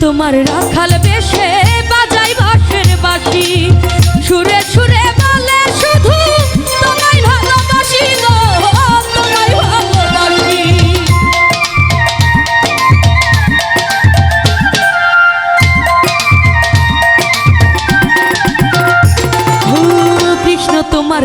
তোমার রাখাল বেশে বাজাই বাঁশের বাঁশি। সুরে সুরে বলে, শুধু তোমায় ভালোবাসি গো, তোমায় ভালোবাসি। কৃষ্ণ, তোমার